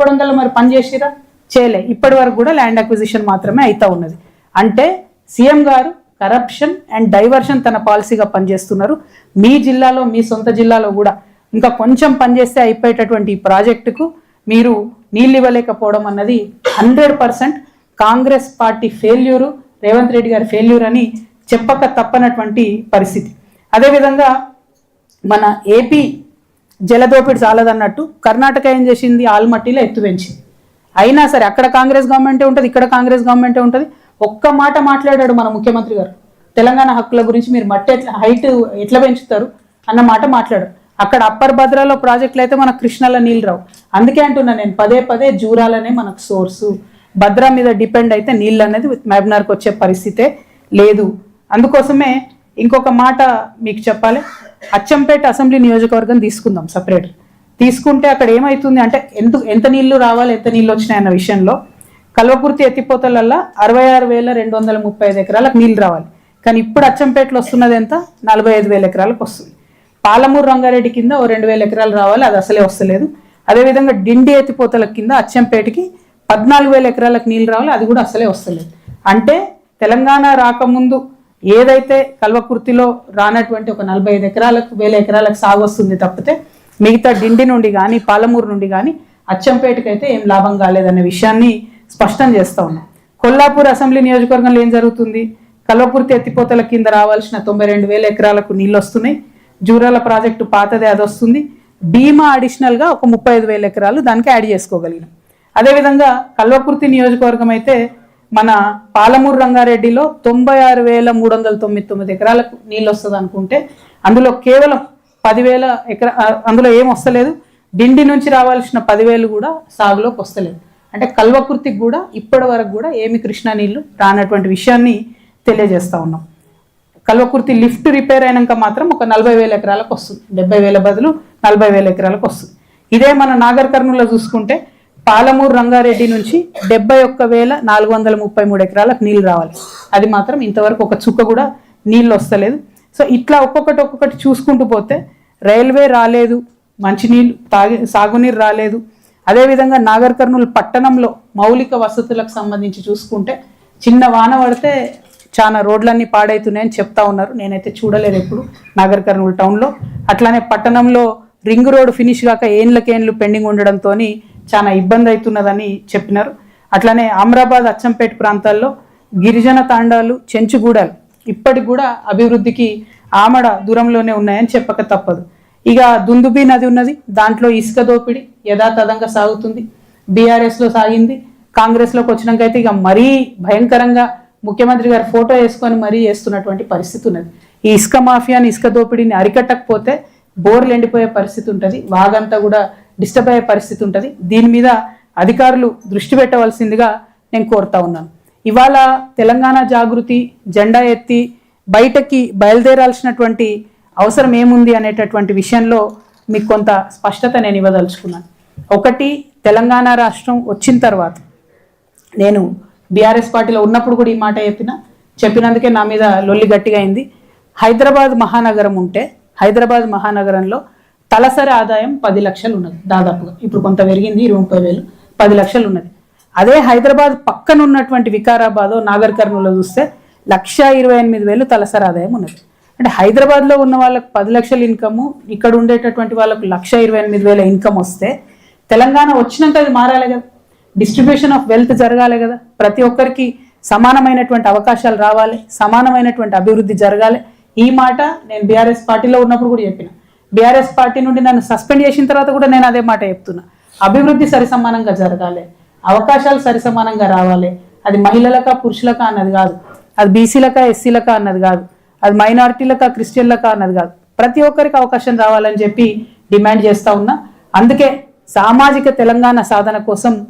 కొడంగల్ మరి పనిచేసిరా చేయలే. ఇప్పటి వరకు కూడా ల్యాండ్ అక్విజిషన్ మాత్రమే అవుతా ఉన్నది. అంటే సీఎం గారు కరప్షన్ అండ్ డైవర్షన్ తన పాలసీగా పనిచేస్తున్నారు. మీ జిల్లాలో మీ సొంత జిల్లాలో కూడా. ఇంకా కొంచెం పనిచేస్తే అయిపోయేటటువంటి ఈ ప్రాజెక్టుకు మీరు నీళ్ళు ఇవ్వలేకపోవడం అన్నది hundred percent Congress party failure Revanth Reddy గారి ఫెయిల్యూర్ అని చెప్పక తప్పనటువంటి పరిస్థితి. అదేవిధంగా మన ఏపీ జలదోపిడి చాలదన్నట్టు కర్ణాటక ఏం చేసింది? ఆల్మట్టిలో ఎత్తు పెంచింది. అయినా సరే అక్కడ కాంగ్రెస్ గవర్నమెంటే ఉంటుంది ఇక్కడ కాంగ్రెస్ గవర్నమెంటే ఉంటుంది. ఒక్క మాట మాట్లాడాడు మన ముఖ్యమంత్రి గారు. తెలంగాణ హక్కుల గురించి మీరు మట్టి ఎట్లా హైట్ ఎట్లా పెంచుతారు అన్న మాట మాట్లాడారు అక్కడ అప్పర్ భద్రాలో ప్రాజెక్టులు అయితే మన కృష్ణలో నీళ్ళు రావు అందుకే అంటున్నా నేను పదే పదే జూరాలనే మనకు సోర్సు. భద్ర మీద డిపెండ్ అయితే నీళ్ళు అనేది మహబూబ్నగర్కి వచ్చే పరిస్థితే లేదు. అందుకోసమే ఇంకొక మాట మీకు చెప్పాలి. అచ్చంపేట అసెంబ్లీ నియోజకవర్గం తీసుకుందాం సపరేట్. తీసుకుంటే అక్కడ ఏమవుతుంది అంటే ఎంత ఎంత నీళ్ళు రావాలి ఎంత నీళ్ళు వచ్చినాయి అన్న విషయంలో కల్వకుర్తి ఎత్తిపోతలల్లా అరవై ఆరు వేల రెండు వందల ముప్పై ఐదు ఎకరాలకు నీళ్ళు రావాలి. కానీ ఇప్పుడు అచ్చంపేటలో వస్తున్నది ఎంత? నలభై ఐదు వేల ఎకరాలకు వస్తుంది. పాలమూరు రంగారెడ్డి కింద ఓ రెండు వేల ఎకరాలు రావాలి అది అసలే వస్తలేదు. అదేవిధంగా డిండి ఎత్తిపోతల కింద అచ్చంపేటకి పద్నాలుగు వేల ఎకరాలకు నీళ్ళు రావాలి అది కూడా అసలే వస్తలేదు. అంటే తెలంగాణ రాకముందు ఏదైతే కల్వకుర్తిలో రానటువంటి ఒక నలభై ఐదు ఎకరాలకు వేల ఎకరాలకు సాగు వస్తుంది తప్పితే మిగతా డిండి నుండి కానీ పాలమూరు నుండి కానీ అచ్చంపేటకి అయితే ఏం లాభం కాలేదనే విషయాన్ని స్పష్టం చేస్తా ఉన్నాం. కొల్లాపూర్ అసెంబ్లీ నియోజకవర్గంలో ఏం జరుగుతుంది? కల్వకుర్తి ఎత్తిపోతల కింద రావాల్సిన తొంభై రెండు వేల ఎకరాలకు నీళ్ళు వస్తున్నాయి. జూరాల ప్రాజెక్టు పాతదే అది వస్తుంది. భీమా అడిషనల్గా ఒక ముప్పై ఐదు వేల ఎకరాలు దానికి యాడ్ చేసుకోగలిగినాం. అదేవిధంగా కల్వకుర్తి నియోజకవర్గం అయితే మన పాలమూరు రంగారెడ్డిలో తొంభై ఆరు వేల మూడు వందల తొమ్మిది తొమ్మిది ఎకరాలకు నీళ్ళు వస్తుంది అనుకుంటే అందులో కేవలం పదివేల ఎకరా అందులో ఏం వస్తలేదు. డిండి నుంచి రావాల్సిన పదివేలు కూడా సాగులోకి వస్తలేదు. అంటే కల్వకుర్తికి కూడా ఇప్పటి వరకు కూడా ఏమి కృష్ణా నీళ్ళు రానటువంటి విషయాన్ని తెలియజేస్తా ఉన్నాం. కల్వకుర్తి లిఫ్ట్ రిపేర్ అయినాక మాత్రం ఒక నలభై వేల ఎకరాలకు వస్తుంది. డెబ్బై వేల బదులు నలభై వేల ఎకరాలకు వస్తుంది. ఇదే మన నాగర్ కర్నూలులో చూసుకుంటే పాలమూరు రంగారెడ్డి నుంచి డెబ్బై ఒక్క వేల నాలుగు వందల ముప్పై మూడు ఎకరాలకు నీళ్ళు రావాలి. అది మాత్రం ఇంతవరకు ఒక చుక్క కూడా నీళ్ళు వస్తలేదు. సో ఇట్లా ఒక్కొక్కటి ఒక్కొక్కటి చూసుకుంటూ పోతే రైల్వే రాలేదు మంచినీళ్ళు తాగి సాగునీరు రాలేదు. అదేవిధంగా నాగర్ కర్నూలు పట్టణంలో మౌలిక వసతులకు సంబంధించి చూసుకుంటే చిన్న వాన పడితే చాలా రోడ్లన్నీ పాడైతున్నాయని చెప్తా ఉన్నారు. నేనైతే చూడలేదు ఎప్పుడు నాగర్ కర్నూలు టౌన్లో. అట్లానే పట్టణంలో రింగ్ రోడ్ ఫినిష్ కాక ఏండ్లకేండ్లు పెండింగ్ ఉండడంతో చాలా ఇబ్బంది అవుతున్నదని చెప్పినారు. అట్లానే అమరాబాద్ అచ్చంపేట ప్రాంతాల్లో గిరిజన తాండాలు చెంచుగూడలు ఇప్పటికి కూడా అభివృద్ధికి ఆమడ దూరంలోనే ఉన్నాయని చెప్పక తప్పదు. ఇక దుందుబి నది ఉన్నది దాంట్లో ఇసుక దోపిడి యథాతథంగా సాగుతుంది. బీఆర్ఎస్లో సాగింది కాంగ్రెస్లోకి వచ్చినాక అయితే ఇక మరీ భయంకరంగా ముఖ్యమంత్రి గారు ఫోటో వేసుకొని మరీ వేస్తున్నటువంటి పరిస్థితి ఉన్నది. ఈ ఇసుక మాఫియాని ఇసుక దోపిడీని అరికట్టకపోతే బోర్లు ఎండిపోయే పరిస్థితి ఉంటుంది. వాగంతా కూడా డిస్టర్బ్ అయ్యే పరిస్థితి ఉంటుంది. దీని మీద అధికారులు దృష్టి పెట్టవలసిందిగా నేను కోరుతా ఉన్నాను. ఇవాళ తెలంగాణ జాగృతి జెండా ఎత్తి బయటకి బయలుదేరాల్సినటువంటి అవసరం ఏముంది అనేటటువంటి విషయంలో మీకు కొంత స్పష్టత నేను ఇవ్వదలుచుకున్నాను. ఒకటి తెలంగాణ రాష్ట్రం వచ్చిన తర్వాత నేను బీఆర్ఎస్ పార్టీలో ఉన్నప్పుడు కూడా ఈ మాట చెప్పిన చెప్పినందుకే నా మీద లొల్లి గట్టిగా అయింది. హైదరాబాద్ మహానగరం ఉంటే హైదరాబాద్ మహానగరంలో తలసరి ఆదాయం పది లక్షలు ఉన్నది దాదాపుగా. ఇప్పుడు కొంత పెరిగింది ఇరవై ముప్పై వేలు. పది లక్షలు ఉన్నది అదే హైదరాబాద్ పక్కన ఉన్నటువంటి వికారాబాద్ నాగర్ కర్నూలో చూస్తే లక్ష ఇరవై ఎనిమిది వేలు తలసరి ఆదాయం ఉన్నది. అంటే హైదరాబాద్లో ఉన్న వాళ్ళకి పది లక్షల ఇన్కమ్ ఇక్కడ ఉండేటటువంటి వాళ్ళకు లక్ష ఇరవై ఎనిమిది వేల ఇన్కమ్ వస్తే తెలంగాణ వచ్చినాక అది మారాలి కదా. డిస్ట్రిబ్యూషన్ ఆఫ్ వెల్త్ జరగాలి కదా. ప్రతి ఒక్కరికి సమానమైనటువంటి అవకాశాలు రావాలి సమానమైనటువంటి అభివృద్ధి జరగాలి. ఈ మాట నేను బీఆర్ఎస్ పార్టీలో ఉన్నప్పుడు కూడా చెప్పిన. బీఆర్ఎస్ పార్టీ నుండి నన్ను సస్పెండ్ చేసిన తర్వాత కూడా నేను అదే మాట చెప్తున్నా. అభివృద్ధి సరిసమానంగా జరగాలి. అవకాశాలు సరిసమానంగా రావాలి. అది మహిళలకా పురుషులకా అన్నది కాదు. అది బీసీలకా ఎస్సీలకా అన్నది కాదు. అది మైనారిటీలక క్రిస్టియన్లక అన్నది కాదు. ప్రతి ఒక్కరికి అవకాశం రావాలని చెప్పి డిమాండ్ చేస్తూ ఉన్నా. అందుకే సామాజిక తెలంగాణ సాధన కోసం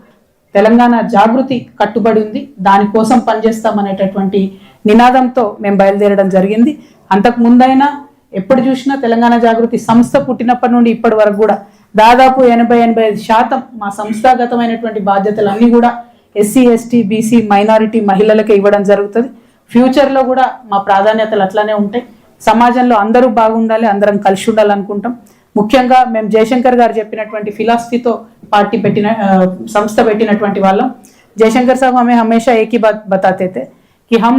తెలంగాణ జాగృతి కట్టుబడి ఉంది. దానికోసం పనిచేస్తామనేటటువంటి నినాదంతో మేము బయలుదేరడం జరిగింది. అంతకు ముందైనా ఎప్పుడు చూసినా తెలంగాణ జాగృతి సంస్థ పుట్టినప్పటి నుండి ఇప్పటి వరకు కూడా దాదాపు ఎనభై ఎనభై ఐదు శాతం మా సంస్థాగతమైనటువంటి బాధ్యతలన్నీ కూడా ఎస్సీ ఎస్టీ బీసీ మైనారిటీ మహిళలకే ఇవ్వడం జరుగుతుంది ఫ్యూచర్లో కూడా మా ప్రాధాన్యతలు అట్లానే ఉంటాయి సమాజంలో అందరూ బాగుండాలి అందరం కలిసి ఉండాలనుకుంటాం ముఖ్యంగా మేము జయశంకర్ గారు చెప్పినటువంటి ఫిలాసఫీతో పార్టీ పెట్టిన ఆ, సంస్థ పెట్టినటువంటి వాళ్ళం जयशंकर साहब हमें हमेशा एक ही बात बताते थे कि हम